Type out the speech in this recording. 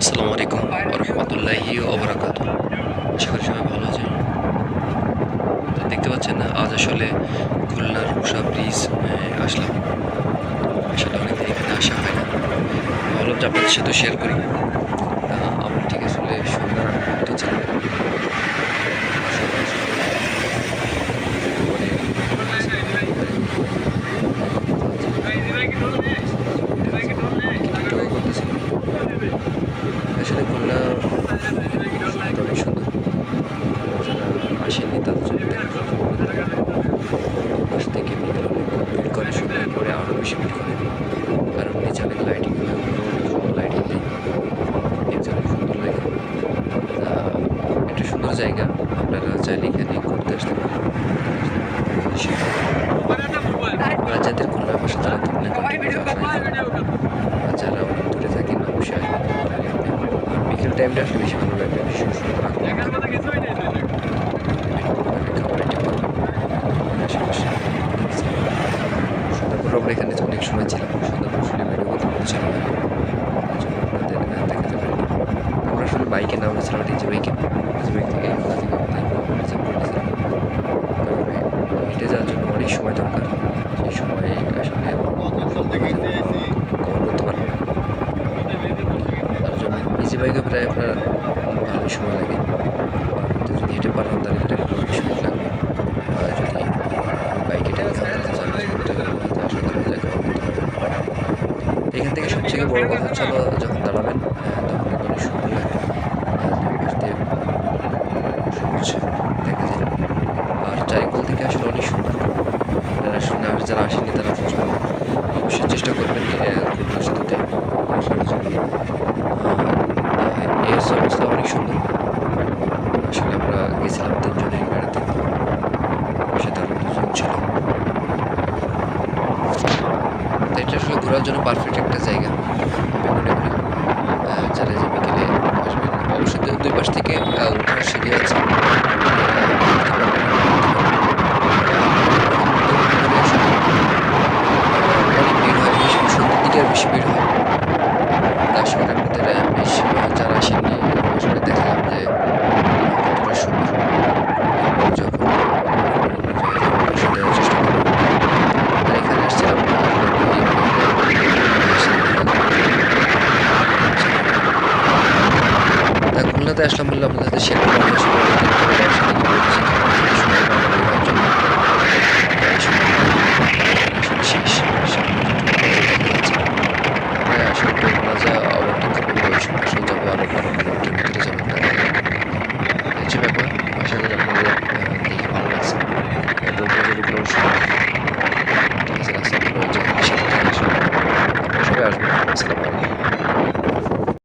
আসসালামু আলাইকুম রহমতুল্লাহি ওবরাকাত আশা করি সবাই ভালো আছেন। তো দেখতে পাচ্ছেন না, আজ আসলে খুলনার রূপসা ব্রিজ আসলাম। আসলে অনেকদিন এখানে আসা হয় না। ভাবলাম যে আপনাদের সাথে শেয়ার করি তা আমার ঠিক আসলে সন্ধ্যার আগ মুহূর্ত ছিল টিকটকও করতেছিলাম আসলে খুলনা অনেক সুন্দর। যারা আসেননি তাদের জন্য। পাশ থেকে ভিতরে অনেক ভিড় করে সময় পরে আরও বেশি ভিড় করে। কারণ নিচে অনেক লাইটিং লাইটিং নেই। জন্য সুন্দর লাগে। একটা সুন্দর জায়গা। আপনারা চাইলে এখানে ঘুরতে আসতে পারেন আপনারা যাদের খুলনা পাশে তারা তো মনে করেন আর যারা অনেক দূরে থাকেন অবশ্যই আসবেন আর বিকেল টাইমটা আসলে বেশি ভালো লাগবে ভীষণ সুন্দর আমরা এখানে অনেক সময় ছিলাম, সুন্দরবন শুনে ভিডিও করতে জন্য আপনাদের আমরা আসলে বাইকে নামেছিলাম ডিজে বাইকে বাইক থেকে ওখান থেকে আমাদের রিজার্ভ করেছিলাম কারণ হেঁটে যাওয়ার জন্য অনেক সময় দরকার সেই সময় আসলে কভার করতে পারব না তার জন্য ডিজে আপনার ভালোই সময় লাগে। তো যদি হেঁটে পাঠান তাহলে এটা একটু বেশি সময় লাগবে। আর যদি বাইকে টেনে খাওয়া তাহলে করতে গেলে হয়তো আসলে ভালো লাগে এখান থেকে সবথেকে বড় কথা হচ্ছে যখন দাঁড়াবেন তখন অনেক সুন্দর লাগে। আহ, দুই সবুজ দেখা যায়। আর চারিকোল থেকে আসলে অনেক সুন্দর। আপনারা আসলে যারা আসেনি তারা বুঝবেন অবশ্যই চেষ্টা করবেন খুলনা সেতুতে আসার জন্য আর এর অবস্থা অনেক সুন্দর আসলে আমরা গেছিলাম তিনজনে বেড়াতে। সেটা দুজন ছিল। এটা আসলে ঘোরার জন্য পারফেক্ট একটা জায়গা। যারা যে বিকেলে আসবেন অবশ্যই দুই পাশ থেকে ওঠার সিঁড়ি আছে। অনেক ভিড় হয় বেশি বেশি ভিড় হয় তার সঙ্গে আপনাদের আহ, বেশ আহ, যারা আসেননি আসলে দেখলাম যে কতটা সুন্দর যখন সেটা চেষ্টা করব আর এখানে আসছিলাম খুলনাতে আসলাম বললে আপনাদের সাথে শেয়ার করলাম আসলে